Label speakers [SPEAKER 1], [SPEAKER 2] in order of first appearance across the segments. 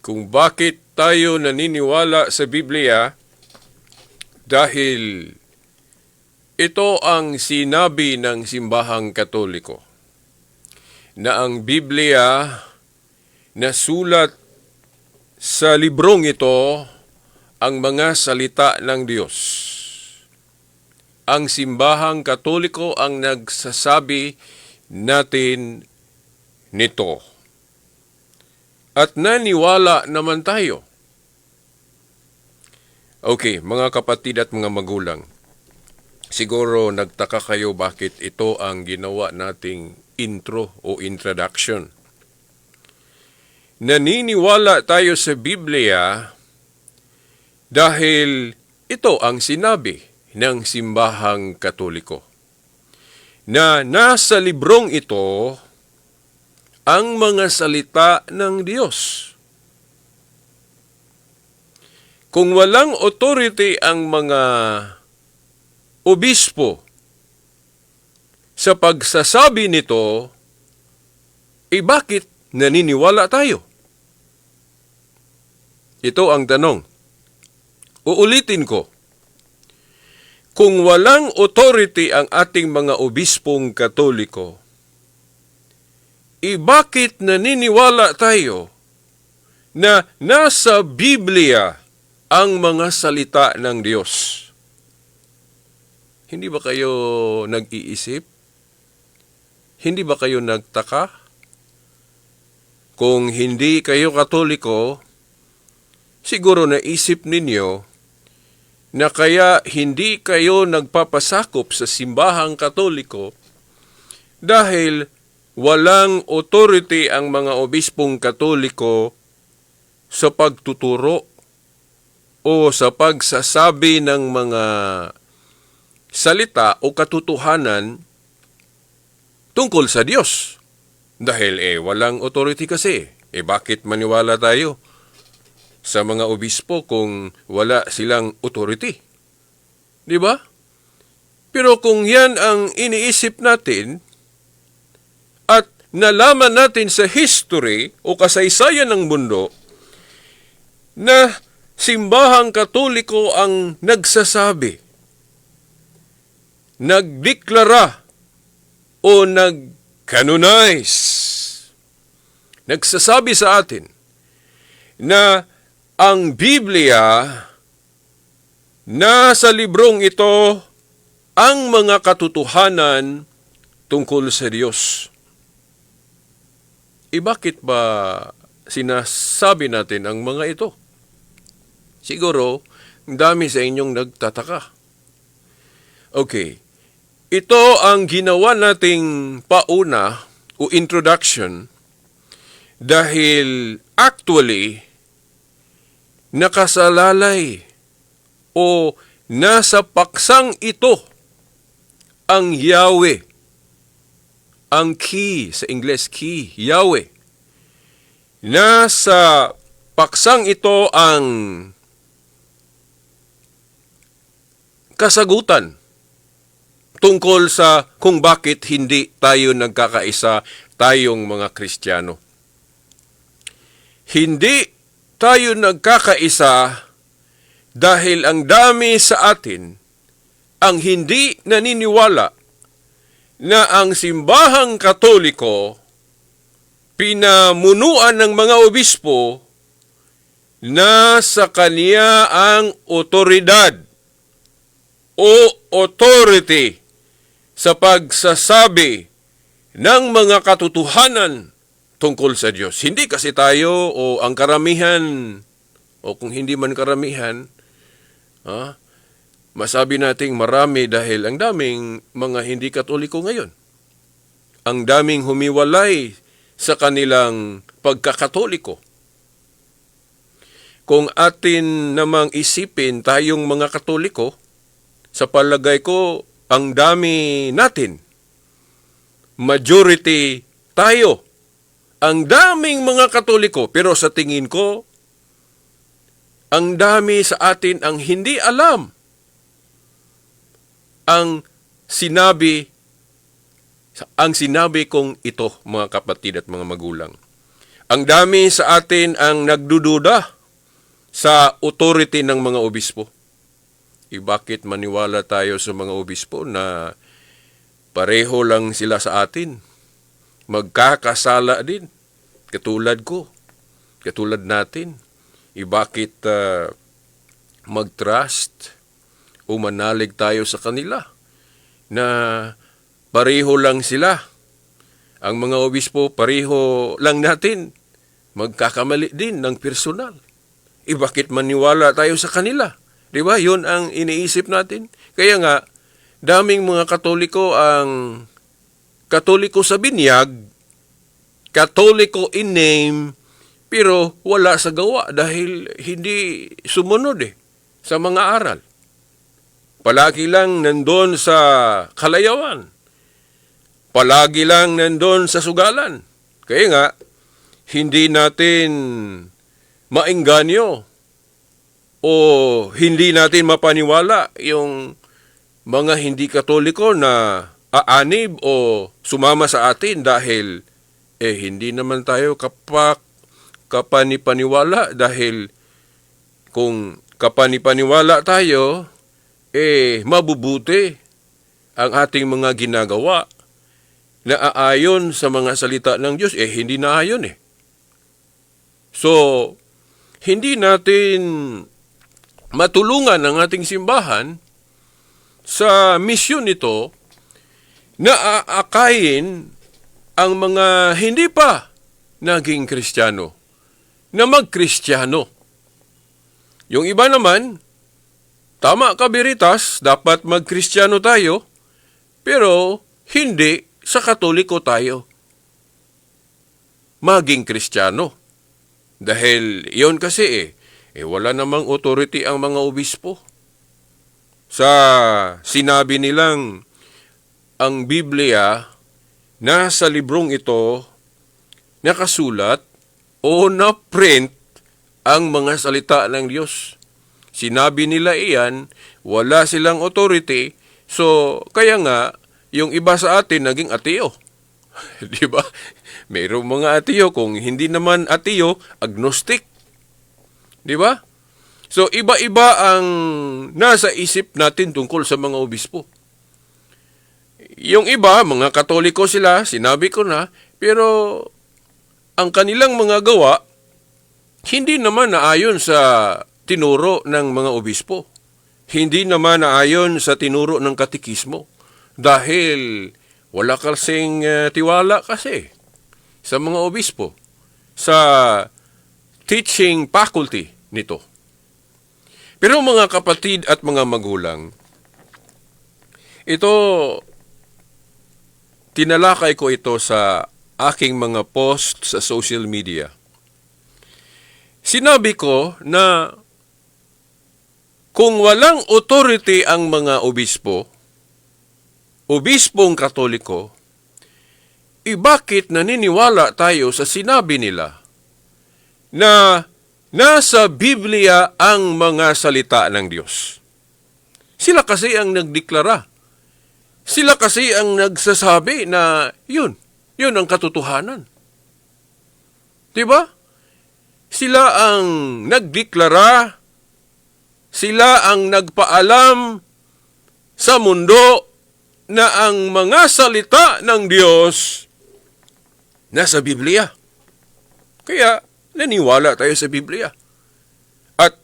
[SPEAKER 1] kung bakit tayo naniniwala sa Biblia dahil ito ang sinabi ng simbahang katoliko na ang Biblia na sulat sa librong ito ang mga salita ng Diyos. Ang simbahang katoliko ang nagsasabi natin nito. At naniwala naman tayo. Okay, mga kapatid at mga magulang. Siguro nagtaka kayo bakit ito ang ginawa nating intro o introduction. Naniniwala tayo sa Biblia dahil ito ang sinabi ng simbahang katoliko. Na nasa librong ito ang mga salita ng Diyos. Kung walang authority ang mga obispo sa pagsasabi nito, eh bakit naniniwala tayo? Ito ang tanong. Uulitin ko. Kung walang authority ang ating mga obispong katoliko, eh bakit naniniwala tayo na nasa Biblia ang mga salita ng Diyos? Hindi ba kayo nag-iisip? Hindi ba kayo nagtaka? Kung hindi kayo katoliko, siguro naisip ninyo na kaya hindi kayo nagpapasakop sa simbahang katoliko dahil walang authority ang mga obispong katoliko sa pagtuturo o sa pagsasabi ng mga salita o katotohanan tungkol sa Diyos. Dahil eh, walang authority kasi. Eh, bakit maniwala tayo sa mga obispo kung wala silang authority? Di ba? Pero kung yan ang iniisip natin at nalaman natin sa history o kasaysayan ng mundo na simbahang katoliko ang nagsasabi, nagdeklara o nag-canonize, nagsasabi sa atin na ang Biblia nasa librong ito ang mga katotohanan tungkol sa Diyos. E bakit ba sinasabi natin ang mga ito? Siguro, ang dami sa inyong nagtataka. Okay, ito ang ginawa nating pauna o introduction dahil actually nakasalalay o nasa paksang ito ang Yahweh. Ang key, sa Ingles key, Yahweh. Nasa paksang ito ang kasagutan tungkol sa kung bakit hindi tayo nagkakaisa tayong mga Kristiyano. Hindi tayo nagkakaisa dahil ang dami sa atin ang hindi naniniwala na ang simbahang katoliko pinamunuan ng mga obispo na sa kaniya ang otoridad o authority sa pagsasabi ng mga katotohanan tungkol sa Diyos. Hindi kasi tayo o ang karamihan o kung hindi man karamihan, ha, masabi nating marami dahil ang daming mga hindi katoliko ngayon. Ang daming humiwalay sa kanilang pagkakatoliko. Kung atin namang isipin tayong mga katoliko, sa palagay ko, ang dami natin. Majority tayo. Ang daming mga katoliko. Pero sa tingin ko, ang dami sa atin ang hindi alam ang sinabi ang sinabi kong ito, mga kapatid at mga magulang. ang dami sa atin ang nagdududa sa authority ng mga obispo. E bakit maniwala tayo sa mga obispo na pareho lang sila sa atin? Magkakasala din. Katulad ko. Katulad natin. E bakit ah, mag-trust o manalig tayo sa kanila na pareho lang sila. Ang mga obispo, pareho lang natin. Magkakamali din ng personal. E bakit maniwala tayo sa kanila? Di ba? Yun ang iniisip natin. Kaya nga, daming mga katoliko ang katoliko sa binyag, katoliko in name, pero wala sa gawa dahil hindi sumunod eh sa mga aral. Palagi lang nandun sa kalayawan. Palagi lang nandun sa sugalan. Kaya nga, hindi natin maengganyo o hindi natin mapaniwala yung mga hindi katoliko na aanib o sumama sa atin dahil eh hindi naman tayo kapak kapanipaniwala dahil kung kapanipaniwala tayo eh mabubuti ang ating mga ginagawa na aayon sa mga salita ng Diyos eh hindi na ayon eh. So hindi natin matulungan ang ating simbahan sa misyon nito na aakayin ang mga hindi pa naging kristyano na magkristyano. Yung iba naman, tama ka Biritas, dapat magkristyano tayo, pero hindi sa katoliko tayo. Maging kristyano. Dahil yon kasi eh, eh wala namang authority ang mga obispo. Sa sinabi nilang ang Biblia nasa librong ito nakasulat o na-print ang mga salita ng Diyos. Sinabi nila iyan, wala silang authority, so kaya nga, yung iba sa atin naging ateo. Di ba? Mayroong mga ateo, kung hindi naman ateo, agnostic. Di ba? So, iba-iba ang nasa isip natin tungkol sa mga obispo. Yung iba, mga katoliko sila, sinabi ko na, pero ang kanilang mga gawa, hindi naman naayon sa tinuro ng mga obispo. Hindi naman naayon sa tinuro ng katikismo. Dahil wala kasing uh, tiwala kasi sa mga obispo sa teaching faculty nito. Pero mga kapatid at mga magulang, ito, tinalakay ko ito sa aking mga post sa social media. Sinabi ko na kung walang authority ang mga obispo, obispong katoliko, eh bakit naniniwala tayo sa sinabi nila na nasa Biblia ang mga salita ng Diyos? Sila kasi ang nagdeklara. Sila kasi ang nagsasabi na yun, yun ang katotohanan. Diba? Sila ang nagdeklara, sila ang nagpaalam sa mundo na ang mga salita ng Diyos nasa Biblia. Kaya naniwala tayo sa Biblia. At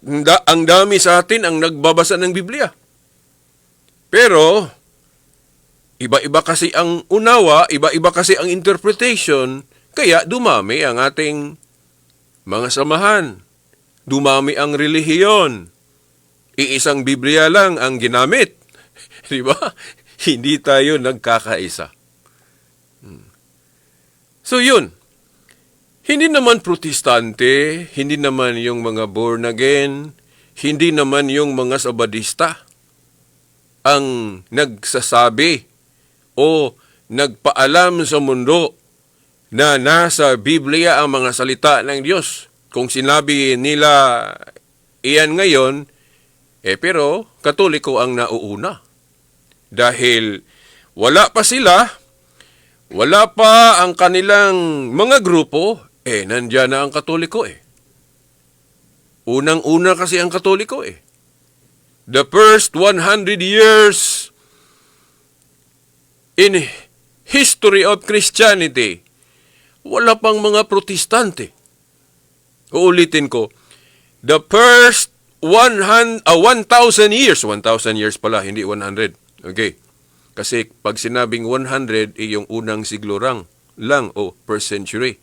[SPEAKER 1] ang dami sa atin ang nagbabasa ng Biblia. Pero, iba-iba kasi ang unawa, iba-iba kasi ang interpretation, kaya dumami ang ating mga samahan. Dumami ang relihiyon. Iisang Biblia lang ang ginamit. Di ba? Hindi tayo nagkakaisa. Hmm. So yun. Hindi naman protestante, hindi naman yung mga born again, hindi naman yung mga sabadista ang nagsasabi o nagpaalam sa mundo na nasa Biblia ang mga salita ng Diyos. Kung sinabi nila iyan ngayon, eh pero katoliko ang nauuna. Dahil wala pa sila, wala pa ang kanilang mga grupo, Eh, nandyan na ang katoliko eh. Unang-una kasi ang katoliko eh. The first 100 years in history of Christianity, wala pang mga protestante. Uulitin ko, the first 100, ah, 1,000 years, 1,000 years pala, hindi 100. Okay. Kasi pag sinabing 100, eh, yung unang siglo lang, lang o per century.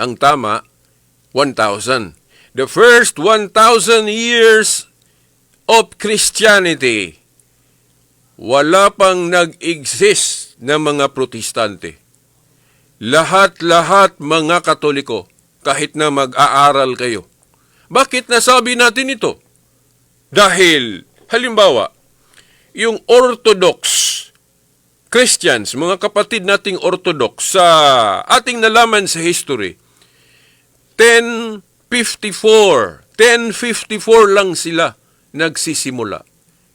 [SPEAKER 1] Ang tama, 1,000. The first 1,000 years of Christianity, wala pang nag-exist na mga protestante. Lahat-lahat mga katoliko, kahit na mag-aaral kayo. Bakit nasabi natin ito? Dahil, halimbawa, yung Orthodox Christians, mga kapatid nating Orthodox, sa ating nalaman sa history, 1054, 1054 lang sila nagsisimula.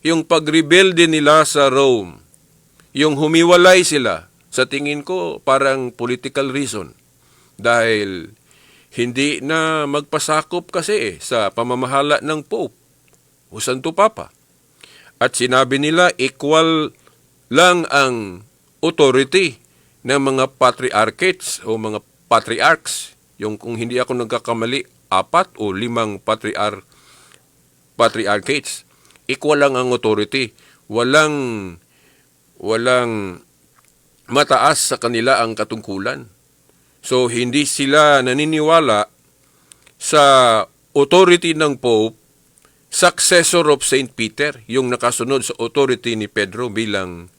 [SPEAKER 1] Yung pagrebelde nila sa Rome, yung humiwalay sila, sa tingin ko parang political reason. Dahil hindi na magpasakop kasi eh, sa pamamahala ng Pope o Santo Papa. At sinabi nila equal lang ang authority ng mga patriarchates o mga patriarchs. Yung kung hindi ako nagkakamali, apat o limang patriar patriarchates. Equal lang ang authority. Walang walang mataas sa kanila ang katungkulan. So hindi sila naniniwala sa authority ng Pope, successor of St. Peter, yung nakasunod sa authority ni Pedro bilang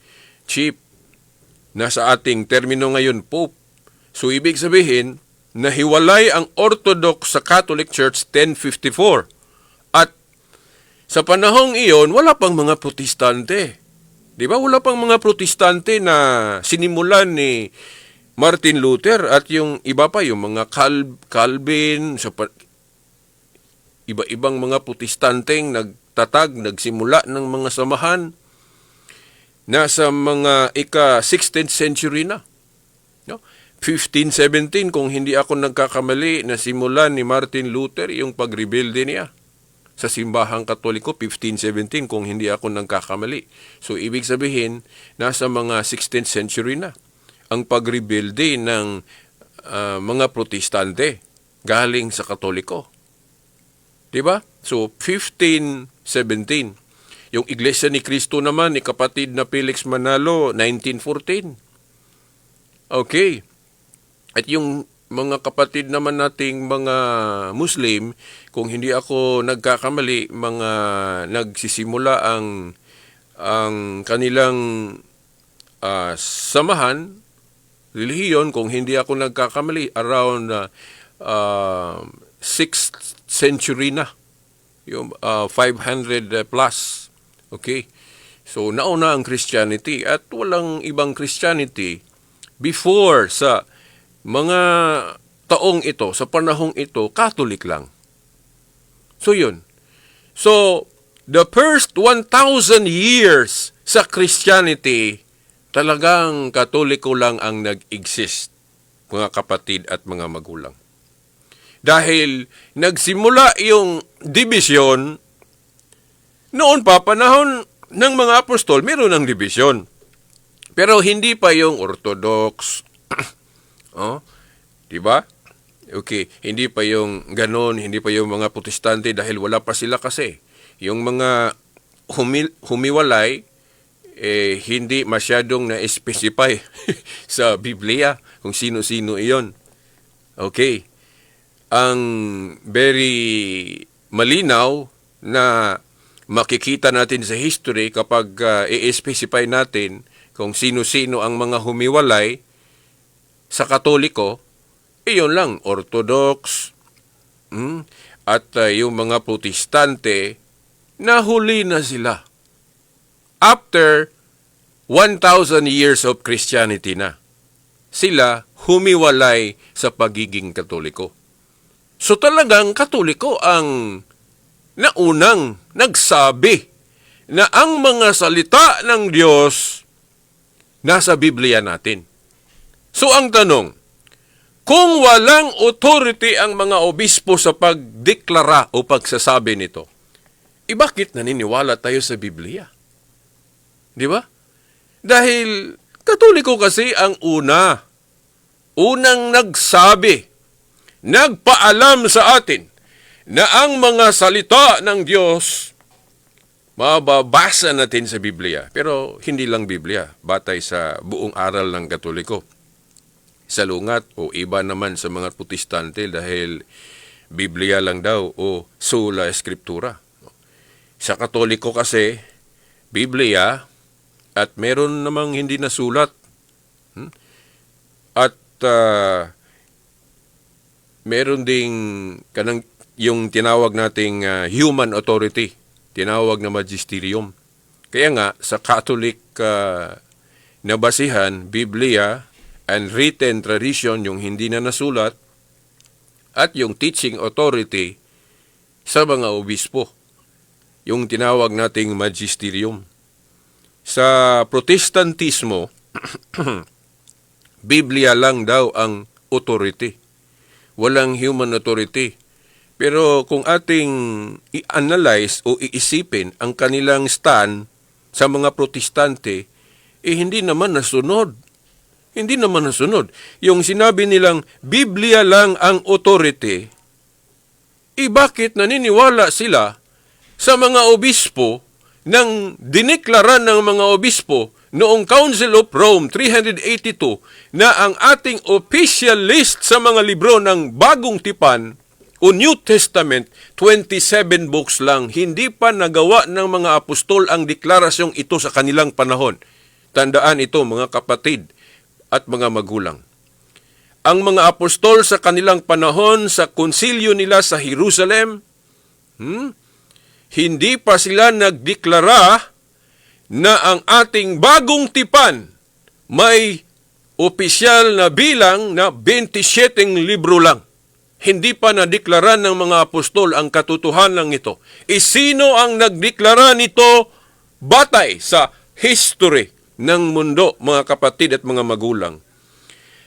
[SPEAKER 1] chief. Nasa ating termino ngayon, Pope. So ibig sabihin, nahiwalay ang Orthodox sa Catholic Church 1054. At sa panahong iyon, wala pang mga protestante. Di ba? Wala pang mga protestante na sinimulan ni Martin Luther at yung iba pa, yung mga Cal- Calvin, sa pa- iba-ibang mga protestanteng nagtatag, nagsimula ng mga samahan. Nasa mga ika-16th century na. No? 1517, kung hindi ako nagkakamali, na simulan ni Martin Luther yung pagrebelde niya sa simbahang katoliko 1517 kung hindi ako nagkakamali. So ibig sabihin nasa mga 16th century na ang pagrebelde ng ah, mga protestante galing sa katoliko. 'Di ba? So 1517 yung Iglesia ni Cristo naman ni kapatid na Felix Manalo 1914. Okay. At yung mga kapatid naman nating mga Muslim, kung hindi ako nagkakamali, mga nagsisimula ang ang kanilang ah, samahan, relihiyon, kung hindi ako nagkakamali, around uh, 6th century na. Yung ah, 500 plus. Okay? So, nauna ang Christianity at walang ibang Christianity before sa mga taong ito, sa panahong ito, Catholic lang. So, yun. So, the first 1,000 years sa Christianity, talagang Katoliko lang ang nag-exist, mga kapatid at mga magulang. Dahil nagsimula yung division, noon pa, panahon ng mga apostol, meron ng division. Pero hindi pa yung Orthodox, Oh, 'di ba? Okay, hindi pa yung ganon, hindi pa yung mga protestante dahil wala pa sila kasi. Yung mga humi- humiwalay, eh, hindi masyadong na-specify sa Biblia kung sino-sino iyon. Okay. Ang very malinaw na makikita natin sa history kapag uh, i-specify natin kung sino-sino ang mga humiwalay, sa Katoliko, iyon lang, Orthodox, hmm, at uh, yung mga Protestante, nahuli na sila. After 1,000 years of Christianity na, sila humiwalay sa pagiging Katoliko. So talagang Katoliko ang naunang nagsabi na ang mga salita ng Diyos nasa Biblia natin. So ang tanong, Kung walang authority ang mga obispo sa pagdeklara o pagsasabi nito, eh bakit naniniwala tayo sa Biblia? Di ba? Dahil katoliko kasi ang una, unang nagsabi, nagpaalam sa atin na ang mga salita ng Diyos mababasa natin sa Biblia. Pero hindi lang Biblia, batay sa buong aral ng Katoliko. Sa lungat o iba naman sa mga protestante dahil Biblia lang daw o sola escritura. Sa Katoliko kasi, Biblia at meron namang hindi nasulat. Hmm? At ah, meron ding kanang yung tinawag nating ah, human authority, tinawag na magisterium. Kaya nga sa Catholic ah, na basihan, Biblia and written tradition yung hindi na nasulat at yung teaching authority sa mga obispo, yung tinawag nating magisterium. Sa Protestantismo, Biblia lang daw ang authority. Walang human authority. Pero kung ating i-analyze o iisipin ang kanilang stand sa mga protestante, eh hindi naman nasunod. Hindi naman nasunod. Yung sinabi nilang Biblia lang ang authority, eh bakit naniniwala sila sa mga obispo nang dineklaran ng mga obispo noong Council of Rome 382 na ang ating official list sa mga libro ng Bagong Tipan o New Testament, 27 books lang. Hindi pa nagawa ng mga apostol ang deklarasyong ito sa kanilang panahon. Tandaan ito mga kapatid at mga magulang. Ang mga apostol sa kanilang panahon sa konsilyo nila sa Jerusalem, hmm, hindi pa sila nagdeklara na ang ating bagong tipan may opisyal na bilang na 27 libro lang. Hindi pa nadeklara ng mga apostol ang katotohanan ito. Isino ang nagdeklara nito batay sa history ng mundo, mga kapatid at mga magulang?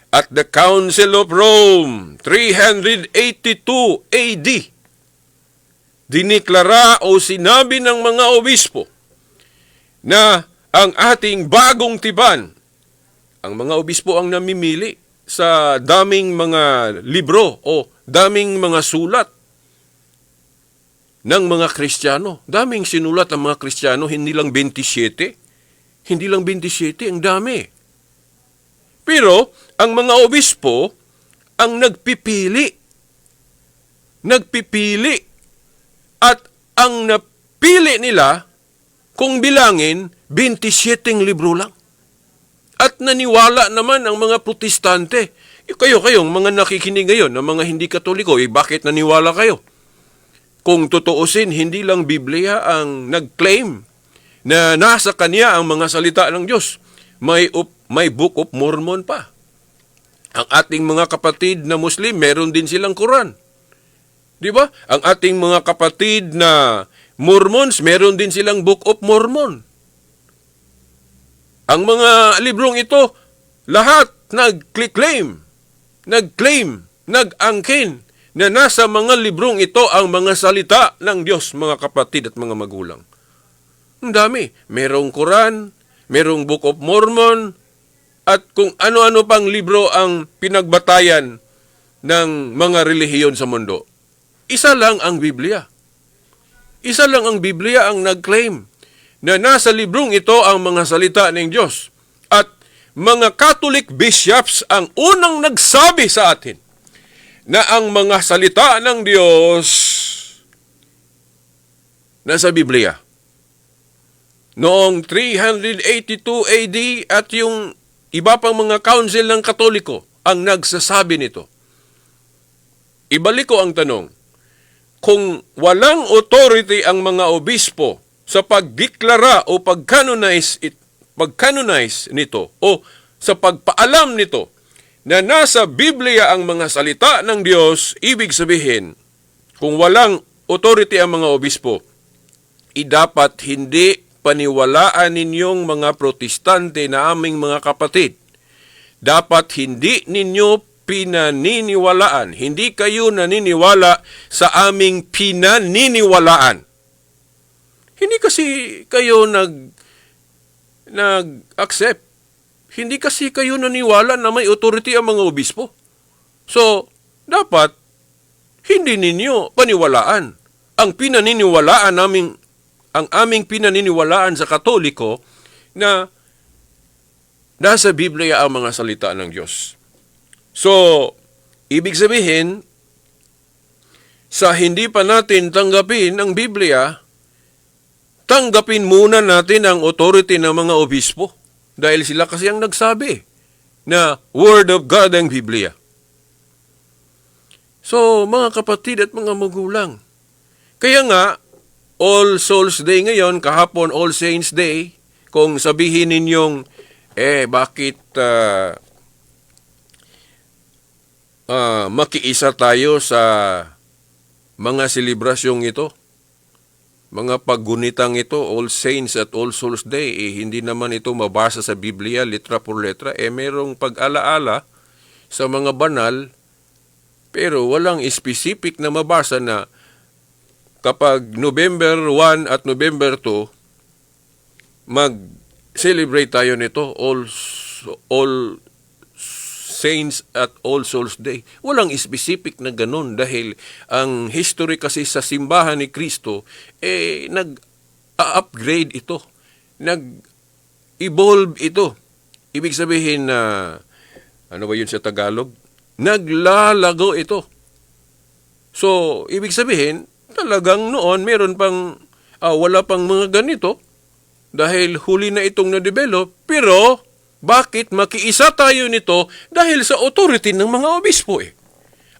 [SPEAKER 1] At the Council of Rome, 382 AD, diniklara o sinabi ng mga obispo na ang ating bagong tiban, ang mga obispo ang namimili sa daming mga libro o daming mga sulat ng mga Kristiyano. Daming sinulat ang mga Kristiyano, hindi lang 27. Hindi lang 27, ang dami. Pero, ang mga obispo ang nagpipili. Nagpipili. At ang napili nila, kung bilangin, 27 libro lang. At naniwala naman ang mga protestante. Eh, kayo, kayong mga nakikinig ngayon ng mga hindi katoliko, eh, bakit naniwala kayo? Kung tutuusin, hindi lang Biblia ang nag-claim na nasa kanya ang mga salita ng Diyos. May, up, may Book of Mormon pa. Ang ating mga kapatid na Muslim, meron din silang Quran. Di ba? Ang ating mga kapatid na Mormons, meron din silang Book of Mormon. Ang mga librong ito, lahat nag-claim, nag-claim, nag-angkin na nasa mga librong ito ang mga salita ng Diyos, mga kapatid at mga magulang. Ang dami. Merong Quran, merong Book of Mormon, at kung ano-ano pang libro ang pinagbatayan ng mga relihiyon sa mundo. Isa lang ang Biblia. Isa lang ang Biblia ang nag-claim na nasa librong ito ang mga salita ng Diyos. At mga Catholic bishops ang unang nagsabi sa atin na ang mga salita ng Diyos nasa Biblia. Noong 382 AD at yung iba pang mga council ng Katoliko ang nagsasabi nito. Ibalik ko ang tanong, kung walang authority ang mga obispo sa pagdeklara o pagcanonize, it, pagcanonize nito o sa pagpaalam nito na nasa Biblia ang mga salita ng Diyos, ibig sabihin, kung walang authority ang mga obispo, idapat hindi paniwalaan ninyong mga protestante na aming mga kapatid. Dapat hindi ninyo pinaniniwalaan. Hindi kayo naniniwala sa aming pinaniniwalaan. Hindi kasi kayo nag nag-accept. Hindi kasi kayo naniwala na may authority ang mga obispo. So, dapat hindi ninyo paniwalaan. Ang pinaniniwalaan namin ang aming pinaniniwalaan sa Katoliko na nasa Biblia ang mga salita ng Diyos. So, ibig sabihin, sa hindi pa natin tanggapin ang Biblia, tanggapin muna natin ang authority ng mga obispo. Dahil sila kasi ang nagsabi na Word of God ang Biblia. So, mga kapatid at mga magulang, kaya nga, All Souls Day ngayon, kahapon All Saints Day, kung sabihin ninyong, eh, bakit ah, ah, makiisa tayo sa mga selebrasyong ito? Mga paggunitang ito, All Saints at All Souls Day, eh, hindi naman ito mabasa sa Biblia, letra por letra. Eh, merong pag-alaala sa mga banal, pero walang specific na mabasa na kapag November 1 at November 2, mag-celebrate tayo nito, All, all Saints at All Souls Day. Walang specific na ganun dahil ang history kasi sa simbahan ni Kristo, eh, nag-upgrade ito. Nag-evolve ito. Ibig sabihin na, ano ba yun sa Tagalog? Naglalago ito. So, ibig sabihin, talagang noon meron pang, ah, wala pang mga ganito dahil huli na itong na-develop, pero bakit makiisa tayo nito dahil sa authority ng mga obispo eh.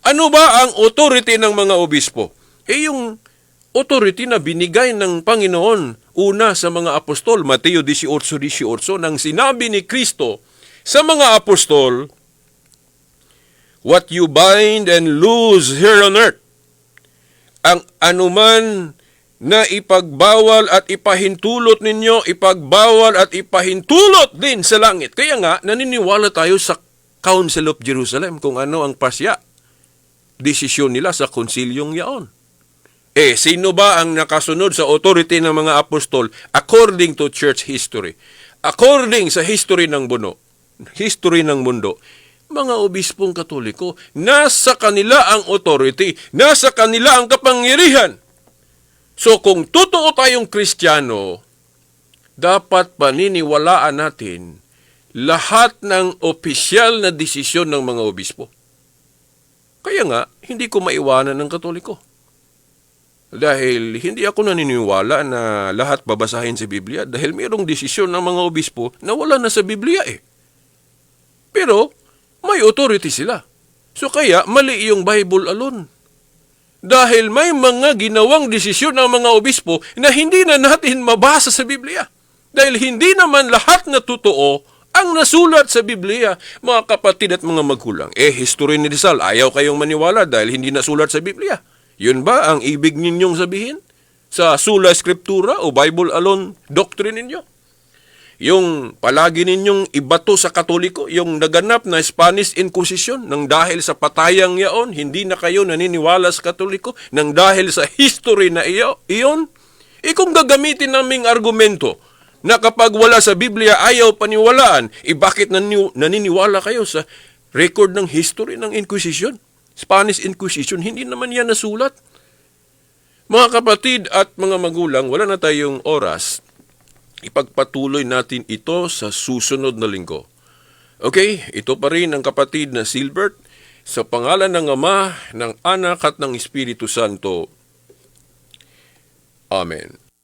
[SPEAKER 1] Ano ba ang authority ng mga obispo? Eh yung authority na binigay ng Panginoon una sa mga apostol, Mateo 18:18 nang sinabi ni Kristo sa mga apostol, What you bind and loose here on earth, ang anuman na ipagbawal at ipahintulot ninyo, ipagbawal at ipahintulot din sa langit. Kaya nga, naniniwala tayo sa Council of Jerusalem kung ano ang pasya. Desisyon nila sa konsilyong yaon. Eh, sino ba ang nakasunod sa authority ng mga apostol according to church history? According sa history ng buno, history ng mundo, mga obispong katoliko, nasa kanila ang authority, nasa kanila ang kapangyarihan. So kung totoo tayong Kristiyano, dapat paniniwalaan natin lahat ng opisyal na desisyon ng mga obispo. Kaya nga, hindi ko maiwanan ng katoliko. Dahil hindi ako naniniwala na lahat babasahin sa Biblia dahil mayroong desisyon ng mga obispo na wala na sa Biblia eh. Pero may authority sila. So kaya mali yung Bible alone. Dahil may mga ginawang desisyon ng mga obispo na hindi na natin mabasa sa Biblia. Dahil hindi naman lahat na totoo ang nasulat sa Biblia, mga kapatid at mga magulang. Eh, history ni Rizal, ayaw kayong maniwala dahil hindi nasulat sa Biblia. Yun ba ang ibig ninyong sabihin? Sa Sula Scriptura o Bible alone doctrine ninyo? Yung palagi ninyong ibato sa Katoliko, yung naganap na Spanish Inquisition, nang dahil sa patayang yaon, hindi na kayo naniniwala sa Katoliko, nang dahil sa history na iyo, iyon, eh kung gagamitin naming argumento na kapag wala sa Biblia ayaw paniwalaan, eh bakit nani- naniniwala kayo sa record ng history ng Inquisition? Spanish Inquisition, hindi naman yan nasulat. Mga kapatid at mga magulang, wala na tayong oras ipagpatuloy natin ito sa susunod na linggo. Okay, ito pa rin ang kapatid na Silbert sa pangalan ng Ama, ng Anak at ng Espiritu Santo. Amen.